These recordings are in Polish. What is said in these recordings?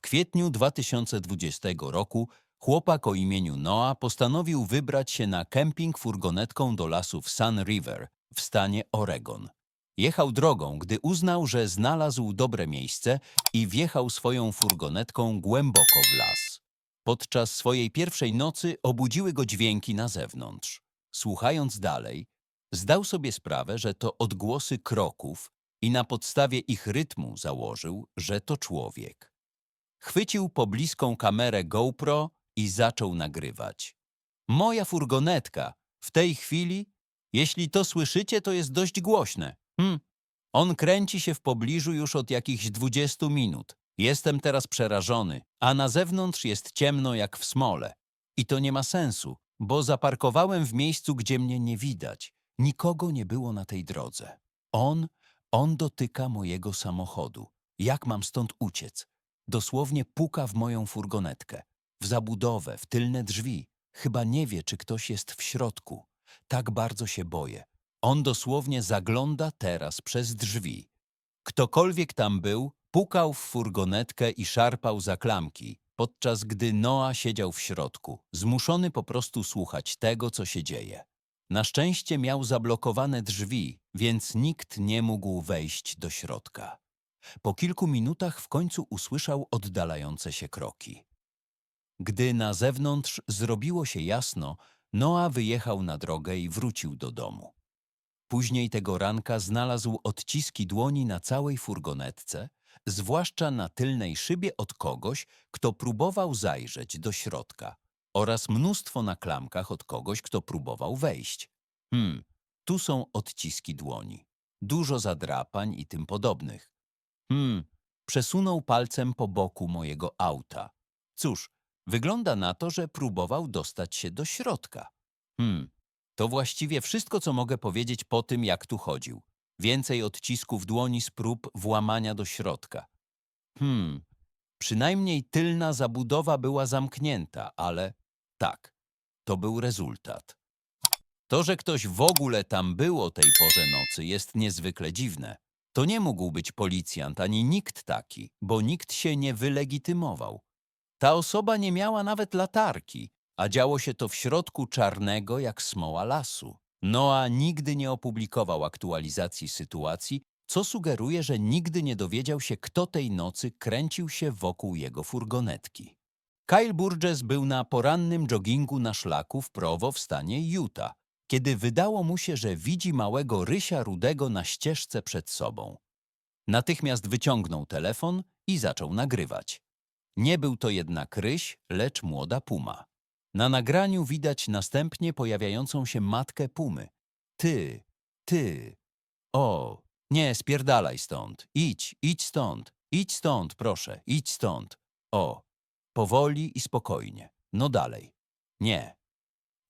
W kwietniu 2020 roku chłopak o imieniu Noah postanowił wybrać się na kemping furgonetką do lasów Sun River w stanie Oregon. Jechał drogą, gdy uznał, że znalazł dobre miejsce i wjechał swoją furgonetką głęboko w las. Podczas swojej pierwszej nocy obudziły go dźwięki na zewnątrz. Słuchając dalej, zdał sobie sprawę, że to odgłosy kroków i na podstawie ich rytmu założył, że to człowiek. Chwycił pobliską kamerę GoPro i zaczął nagrywać. Moja furgonetka. W tej chwili, jeśli to słyszycie, to jest dość głośne. Hm. On kręci się w pobliżu już od jakichś 20 minut. Jestem teraz przerażony, a na zewnątrz jest ciemno jak w smole. I to nie ma sensu, bo zaparkowałem w miejscu, gdzie mnie nie widać. Nikogo nie było na tej drodze. On, on dotyka mojego samochodu. Jak mam stąd uciec? Dosłownie puka w moją furgonetkę. W zabudowę, w tylne drzwi. Chyba nie wie, czy ktoś jest w środku. Tak bardzo się boję. On dosłownie zagląda teraz przez drzwi. Ktokolwiek tam był, pukał w furgonetkę i szarpał za klamki, podczas gdy Noa siedział w środku, zmuszony po prostu słuchać tego, co się dzieje. Na szczęście miał zablokowane drzwi, więc nikt nie mógł wejść do środka. Po kilku minutach w końcu usłyszał oddalające się kroki. Gdy na zewnątrz zrobiło się jasno, Noa wyjechał na drogę i wrócił do domu. Później tego ranka znalazł odciski dłoni na całej furgonetce, zwłaszcza na tylnej szybie od kogoś, kto próbował zajrzeć do środka, oraz mnóstwo na klamkach od kogoś, kto próbował wejść. Hmm, tu są odciski dłoni, dużo zadrapań i tym podobnych. Hmm, przesunął palcem po boku mojego auta. Cóż, wygląda na to, że próbował dostać się do środka. Hmm, to właściwie wszystko, co mogę powiedzieć po tym, jak tu chodził. Więcej odcisków dłoni z prób włamania do środka. Hmm, przynajmniej tylna zabudowa była zamknięta, ale tak, to był rezultat. To, że ktoś w ogóle tam był o tej porze nocy, jest niezwykle dziwne. To nie mógł być policjant ani nikt taki, bo nikt się nie wylegitymował. Ta osoba nie miała nawet latarki, a działo się to w środku czarnego jak smoła lasu. Noa nigdy nie opublikował aktualizacji sytuacji, co sugeruje, że nigdy nie dowiedział się, kto tej nocy kręcił się wokół jego furgonetki. Kyle Burgess był na porannym joggingu na szlaku w Provo w stanie Utah, kiedy wydało mu się, że widzi małego rysia rudego na ścieżce przed sobą. Natychmiast wyciągnął telefon i zaczął nagrywać. Nie był to jednak ryś, lecz młoda puma. Na nagraniu widać następnie pojawiającą się matkę pumy. Ty, ty. O, nie, spierdalaj stąd. Idź, idź stąd. Idź stąd, proszę, idź stąd. O, powoli i spokojnie. No dalej. Nie.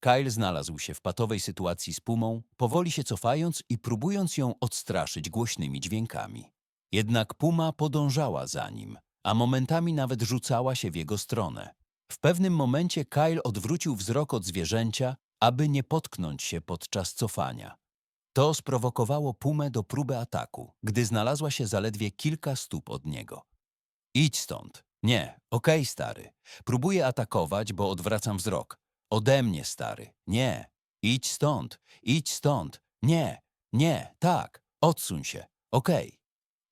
Kyle znalazł się w patowej sytuacji z pumą, powoli się cofając i próbując ją odstraszyć głośnymi dźwiękami. Jednak puma podążała za nim, a momentami nawet rzucała się w jego stronę. W pewnym momencie Kyle odwrócił wzrok od zwierzęcia, aby nie potknąć się podczas cofania. To sprowokowało pumę do próby ataku, gdy znalazła się zaledwie kilka stóp od niego. Idź stąd. Nie, okej, stary. Próbuję atakować, bo odwracam wzrok. Ode mnie, stary. Nie. Idź stąd. Idź stąd. Nie. Nie. Tak. Odsuń się. Okej.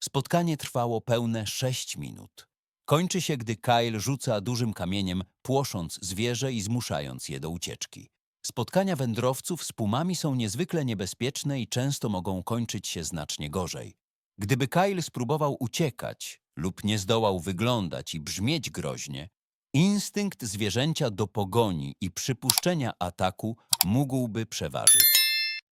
Spotkanie trwało pełne sześć minut. Kończy się, gdy Kyle rzuca dużym kamieniem, płosząc zwierzę i zmuszając je do ucieczki. Spotkania wędrowców z pumami są niezwykle niebezpieczne i często mogą kończyć się znacznie gorzej. Gdyby Kyle spróbował uciekać lub nie zdołał wyglądać i brzmieć groźnie, instynkt zwierzęcia do pogoni i przypuszczenia ataku mógłby przeważyć.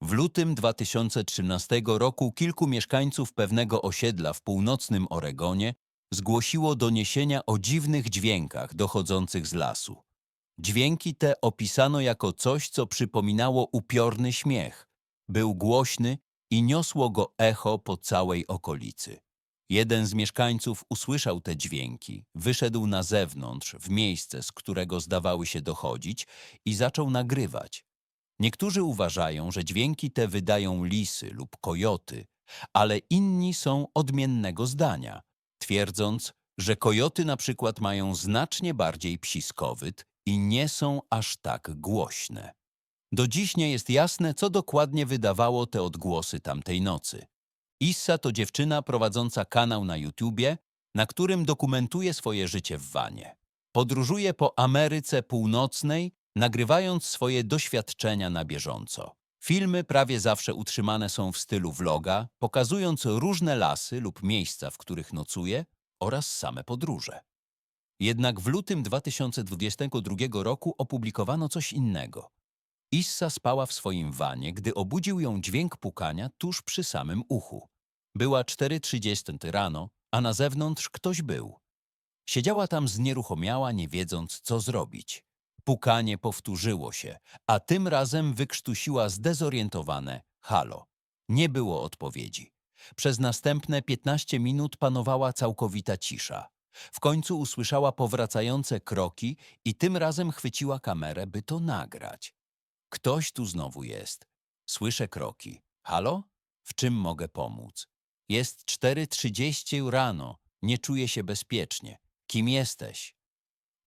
W lutym 2013 roku kilku mieszkańców pewnego osiedla w północnym Oregonie zgłosiło doniesienia o dziwnych dźwiękach dochodzących z lasu. Dźwięki te opisano jako coś, co przypominało upiorny śmiech. Był głośny i niosło go echo po całej okolicy. Jeden z mieszkańców usłyszał te dźwięki, wyszedł na zewnątrz, w miejsce, z którego zdawały się dochodzić i zaczął nagrywać. Niektórzy uważają, że dźwięki te wydają lisy lub kojoty, ale inni są odmiennego zdania, twierdząc, że kojoty na przykład mają znacznie bardziej psiskowyt i nie są aż tak głośne. Do dziś nie jest jasne, co dokładnie wydawało te odgłosy tamtej nocy. Issa to dziewczyna prowadząca kanał na YouTubie, na którym dokumentuje swoje życie w wanie. Podróżuje po Ameryce Północnej, nagrywając swoje doświadczenia na bieżąco. Filmy prawie zawsze utrzymane są w stylu vloga, pokazując różne lasy lub miejsca, w których nocuje oraz same podróże. Jednak w lutym 2022 roku opublikowano coś innego. Issa spała w swoim wanie, gdy obudził ją dźwięk pukania tuż przy samym uchu. Była 4.30 rano, a na zewnątrz ktoś był. Siedziała tam znieruchomiała, nie wiedząc, co zrobić. Pukanie powtórzyło się, a tym razem wykrztusiła zdezorientowane halo. Nie było odpowiedzi. Przez następne 15 minut panowała całkowita cisza. W końcu usłyszała powracające kroki i tym razem chwyciła kamerę, by to nagrać. Ktoś tu znowu jest. Słyszę kroki. Halo? W czym mogę pomóc? Jest 4.30 rano. Nie czuję się bezpiecznie. Kim jesteś?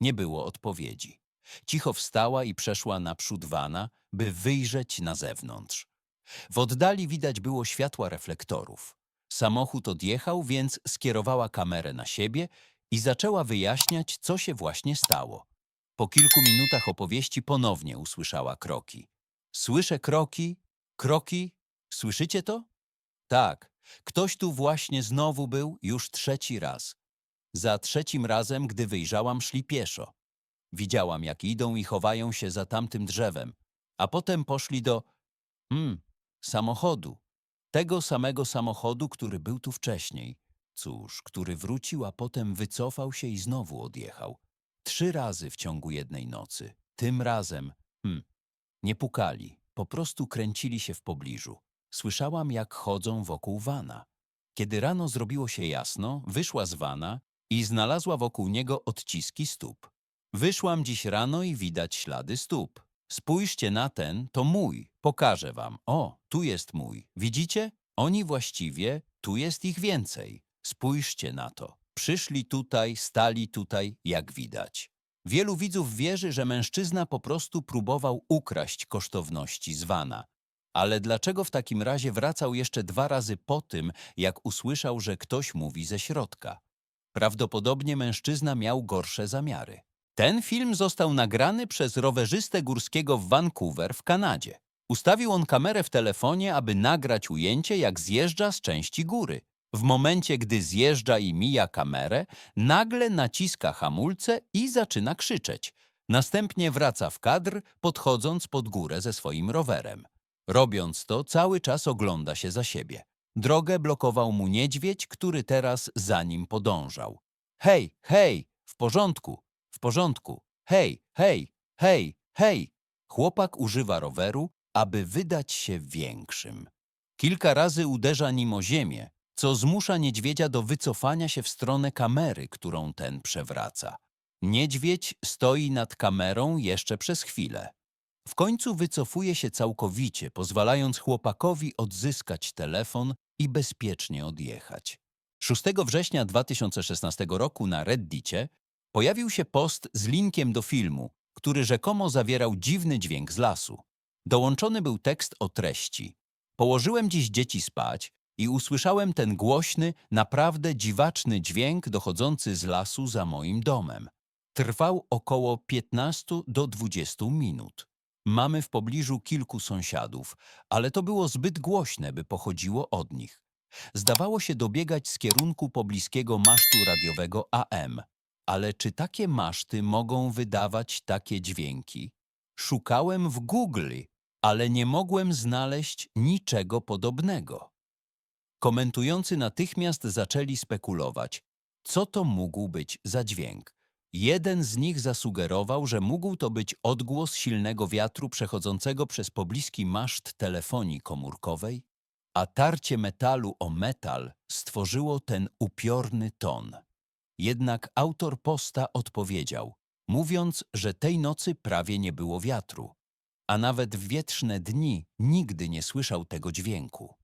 Nie było odpowiedzi. Cicho wstała i przeszła naprzód wana, by wyjrzeć na zewnątrz. W oddali widać było światła reflektorów. Samochód odjechał, więc skierowała kamerę na siebie i zaczęła wyjaśniać, co się właśnie stało. Po kilku minutach opowieści ponownie usłyszała kroki. Słyszę kroki, kroki, słyszycie to? Tak, ktoś tu właśnie znowu był już trzeci raz. Za trzecim razem, gdy wyjrzałam, szli pieszo. Widziałam, jak idą i chowają się za tamtym drzewem, a potem poszli do, hmm, samochodu. Tego samego samochodu, który był tu wcześniej. Cóż, który wrócił, a potem wycofał się i znowu odjechał. Trzy razy w ciągu jednej nocy. Tym razem, hmm, nie pukali, po prostu kręcili się w pobliżu. Słyszałam, jak chodzą wokół wana. Kiedy rano zrobiło się jasno, wyszła z wana i znalazła wokół niego odciski stóp. Wyszłam dziś rano i widać ślady stóp. Spójrzcie na ten, to mój. Pokażę wam. O, tu jest mój. Widzicie? Oni właściwie, tu jest ich więcej. Spójrzcie na to. Przyszli tutaj, stali tutaj, jak widać. Wielu widzów wierzy, że mężczyzna po prostu próbował ukraść kosztowności z wana. Ale dlaczego w takim razie wracał jeszcze dwa razy po tym, jak usłyszał, że ktoś mówi ze środka? Prawdopodobnie mężczyzna miał gorsze zamiary. Ten film został nagrany przez rowerzystę górskiego w Vancouver w Kanadzie. Ustawił on kamerę w telefonie, aby nagrać ujęcie, jak zjeżdża z części góry. W momencie, gdy zjeżdża i mija kamerę, nagle naciska hamulce i zaczyna krzyczeć. Następnie wraca w kadr, podchodząc pod górę ze swoim rowerem. Robiąc to, cały czas ogląda się za siebie. Drogę blokował mu niedźwiedź, który teraz za nim podążał. Hej, hej, w porządku, w porządku. Hej, hej, hej, hej. Chłopak używa roweru, aby wydać się większym. Kilka razy uderza nim o ziemię, co zmusza niedźwiedzia do wycofania się w stronę kamery, którą ten przewraca. Niedźwiedź stoi nad kamerą jeszcze przez chwilę. W końcu wycofuje się całkowicie, pozwalając chłopakowi odzyskać telefon i bezpiecznie odjechać. 6 września 2016 roku na Reddicie pojawił się post z linkiem do filmu, który rzekomo zawierał dziwny dźwięk z lasu. Dołączony był tekst o treści. Położyłem dziś dzieci spać i usłyszałem ten głośny, naprawdę dziwaczny dźwięk dochodzący z lasu za moim domem. Trwał około 15 do 20 minut. Mamy w pobliżu kilku sąsiadów, ale to było zbyt głośne, by pochodziło od nich. Zdawało się dobiegać z kierunku pobliskiego masztu radiowego AM. Ale czy takie maszty mogą wydawać takie dźwięki? Szukałem w Google, ale nie mogłem znaleźć niczego podobnego. Komentujący natychmiast zaczęli spekulować, co to mógł być za dźwięk. Jeden z nich zasugerował, że mógł to być odgłos silnego wiatru przechodzącego przez pobliski maszt telefonii komórkowej, a tarcie metalu o metal stworzyło ten upiorny ton. Jednak autor posta odpowiedział, mówiąc, że tej nocy prawie nie było wiatru, a nawet w wietrzne dni nigdy nie słyszał tego dźwięku.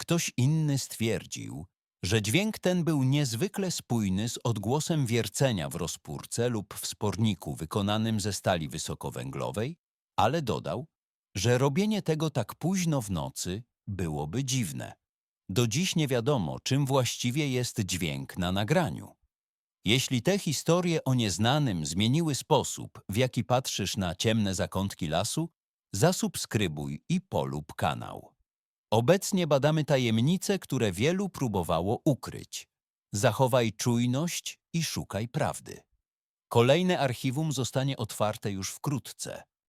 Ktoś inny stwierdził, że dźwięk ten był niezwykle spójny z odgłosem wiercenia w rozpórce lub w sporniku wykonanym ze stali wysokowęglowej, ale dodał, że robienie tego tak późno w nocy byłoby dziwne. Do dziś nie wiadomo, czym właściwie jest dźwięk na nagraniu. Jeśli te historie o nieznanym zmieniły sposób, w jaki patrzysz na ciemne zakątki lasu, zasubskrybuj i polub kanał. Obecnie badamy tajemnice, które wielu próbowało ukryć. Zachowaj czujność i szukaj prawdy. Kolejne archiwum zostanie otwarte już wkrótce.